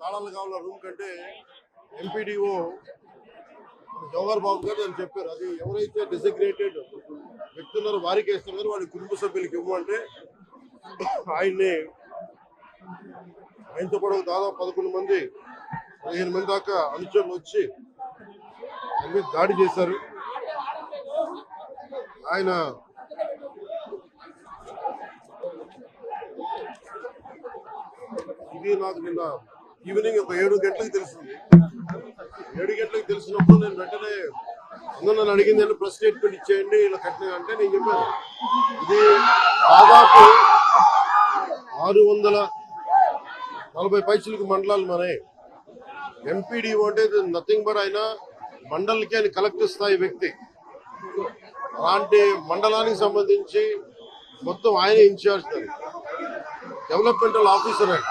తాళాలు కావాల రూమ్ కంటే ఎంపీడీఓ జవహర్ బాబు గారు అని చెప్పారు. అది ఎవరైతే డిసిగ్రేటెడ్ వ్యక్తులు వారికి ఇస్తున్నారు వాడి కుటుంబ సభ్యులకి ఇవ్వమంటే ఆయన్ని ఆయనతో కూడా దాదాపు పదకొండు మంది పదిహేను మంది దాకా అనుచరులు వచ్చి ఆయన దాడి చేశారు. ఆయన ఇది నాకు నిన్న ఈవినింగ్ ఒక ఏడు గంటలకు తెలిసింది ఏడు గంటలకు తెలిసినప్పుడు నేను వెంటనే నన్ను అడిగింది నేను ప్రెస్ స్టేట్మెంట్ ఇచ్చేయండి ఇలా కట్టిన అంటే నేను చెప్పాను. ఇది దాదాపు ఆరు వందల నలభై పైసలకు మండలాలు మనే ఎంపీడీఓ అంటే నథింగ్ బట్ ఆయన మండలికి ఆయన కలెక్టర్ స్థాయి వ్యక్తి. అలాంటి మండలానికి సంబంధించి మొత్తం ఆయన ఇన్ఛార్జ్ డెవలప్మెంటల్ ఆఫీసర్ ఆయన.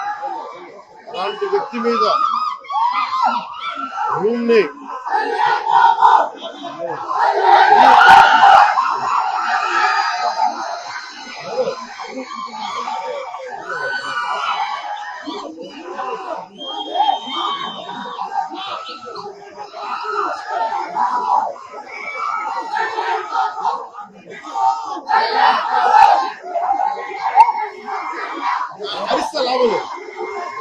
అలాంటి వ్యక్తి మీద రూమ్ని అరిస్తే లాభం లేదు.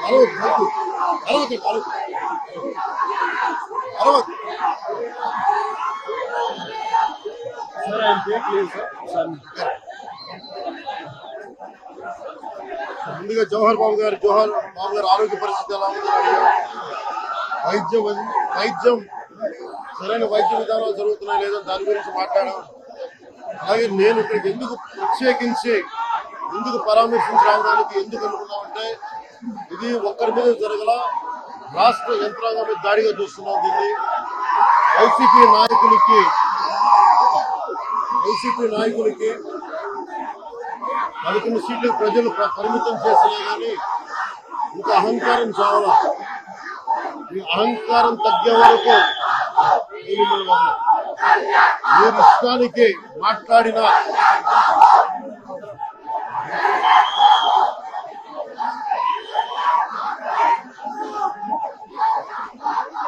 అరవదు వద్దు. అరవదు అరవదు అరవదు సార్ ఆయన పేరు లేదు సార్ సార్ ముందుగా జవహర్ బాబు గారు జవహర్ బాబు గారు ఆరోగ్య పరిస్థితి ఎలా ఉంది? వైద్యం వైద్యం సరైన వైద్య విధానాలు జరుగుతున్నాయి లేదా దాని గురించి మాట్లాడాం అలాగే నేను ఇక్కడికి ఎందుకు ప్రత్యేకించి ఎందుకు పరామర్శించి రావడానికి ఎందుకు అనుకున్నామంటే ఇది ఒక్కరి మీద జరగల రాష్ట్ర యంత్రాంగం మీద దాడిగా చూస్తున్నాం దీన్ని. వైసీపీ నాయకులకి వైసీపీ నాయకులకి పదకొండు సీట్లు ప్రజలు పరిమితం చేసినా కానీ ఇంకా అహంకారం చావాలా ఈ అహంకారం తగ్గే వరకు మీరు ఇష్టానికి మాట్లాడిన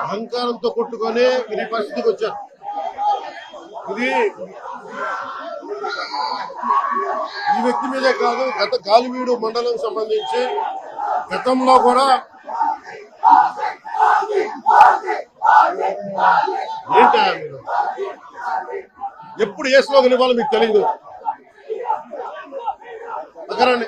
అహంకారంతో కొట్టుకొని మీరు ఈ పరిస్థితికి వచ్చారు. ఇది ఈ వ్యక్తి మీదే కాదు గత గాలివీడు మండలం సంబంధించి గతంలో కూడా ఏంటా ఎప్పుడు ఏ స్లోగన్ ఇవ్వాలో మీకు తెలియదు పక్కరండి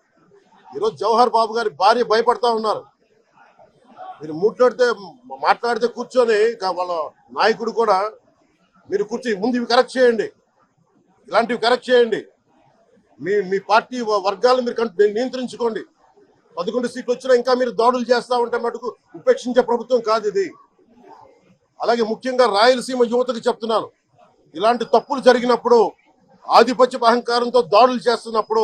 ఈరోజు జవహర్ బాబు గారి భార్య భయపడతా ఉన్నారు. మీరు ముట్లాడితే మాట్లాడితే కూర్చొని వాళ్ళ నాయకుడు కూడా మీరు కూర్చొని ముందు ఇవి కరెక్ట్ చేయండి. ఇలాంటివి కరెక్ట్ చేయండి. మీ మీ పార్టీ వర్గాలు మీరు నియంత్రించుకోండి. పదకొండు సీట్లు వచ్చినా ఇంకా మీరు దాడులు చేస్తూ ఉంటే మటుకు ఉపేక్షించే ప్రభుత్వం కాదు ఇది. అలాగే ముఖ్యంగా రాయలసీమ యువతకు చెప్తున్నాను. ఇలాంటి తప్పులు జరిగినప్పుడు ఆధిపత్య అహంకారంతో దాడులు చేస్తున్నప్పుడు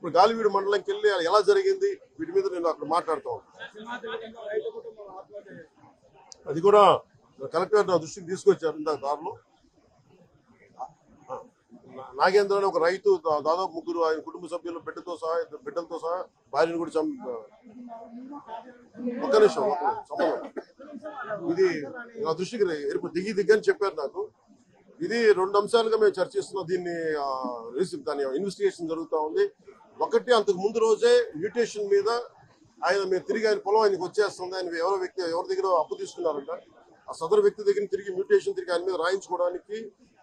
ఇప్పుడు గాలివీడు మండలంకి వెళ్ళి ఎలా జరిగింది? వీటి మీద నేను అక్కడ మాట్లాడుతాం అది కూడా కలెక్టర్ నా దృష్టికి తీసుకొచ్చారు ఇందాక దారిలో. నాగేంద్ర అనే ఒక రైతు దాదాపు ముగ్గురు ఆయన కుటుంబ సభ్యులు బిడ్డతో సహా బిడ్డలతో సహా భార్యను కూడా ఒక్క నిమిషం ఇది నా దృష్టికి ఎరుపు దిగి దిగ్గని చెప్పారు నాకు. ఇది రెండు అంశాలుగా మేము చర్చిస్తున్నాం. దీన్ని దాని ఇన్వెస్టిగేషన్ జరుగుతూ ఉంది. ఒకటి అంతకు ముందు రోజే మ్యూటేషన్ మీద ఆయన మేము తిరిగి ఆయన పొలం ఆయనకి వచ్చేస్తుంది. ఆయన ఎవరో వ్యక్తి ఎవరి దగ్గర అప్పు తీసుకున్నారంట. ఆ సదరు వ్యక్తి దగ్గర తిరిగి మ్యూటేషన్ తిరిగి ఆయన మీద రాయించుకోవడానికి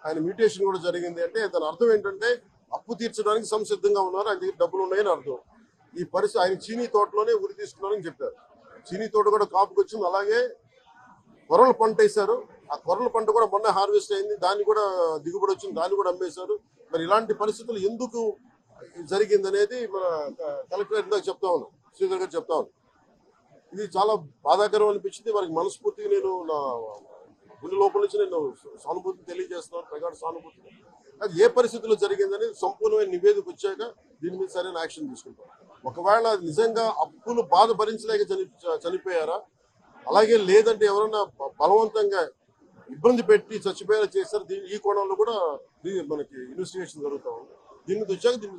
ఆయన మ్యూటేషన్ కూడా జరిగింది అంటే దాని అర్థం ఏంటంటే అప్పు తీర్చడానికి సంసిద్ధంగా ఉన్నారు. ఆయన దగ్గర డబ్బులు ఉన్నాయని అర్థం. ఈ పరిస్థితి ఆయన చీనీ తోటలోనే ఉరి తీసుకున్నారని చెప్పారు. చీనీ తోట కూడా కాపుకి వచ్చింది. అలాగే కొరలు పంట వేశారు. ఆ కొరల పంట కూడా మొన్న హార్వెస్ట్ అయింది. దాన్ని కూడా దిగుబడి వచ్చింది. దాన్ని కూడా అమ్మేశారు. మరి ఇలాంటి పరిస్థితులు ఎందుకు జరిగింది అనేది మన క- కలెక్టర్ ఇందాక చెప్తా ఉన్నాం శ్రీధర్ గారు చెప్తా ఉన్నాం ఇది చాలా బాధాకరం అనిపించింది. వారికి మనస్ఫూర్తిగా నేను నా గుండె లోపల నుంచి నేను సానుభూతిని తెలియజేస్తున్నాను ప్రగాఢ సానుభూతిని. అది ఏ పరిస్థితుల్లో జరిగిందని సంపూర్ణమైన నివేదిక వచ్చాక దీని మీద సరైన యాక్షన్ తీసుకుంటాం. ఒకవేళ అది నిజంగా అప్పులు బాధ భరించలేక చని చనిపోయారా? అలాగే లేదంటే ఎవరైనా బలవంతంగా ఇబ్బంది పెట్టి చచ్చిపోయేలా చేశారు? దీని ఈ కోణంలో కూడా మనకి ఇన్వెస్టిగేషన్ జరుగుతూ ఉంది. దీన్ని మీద వచ్చాక దీని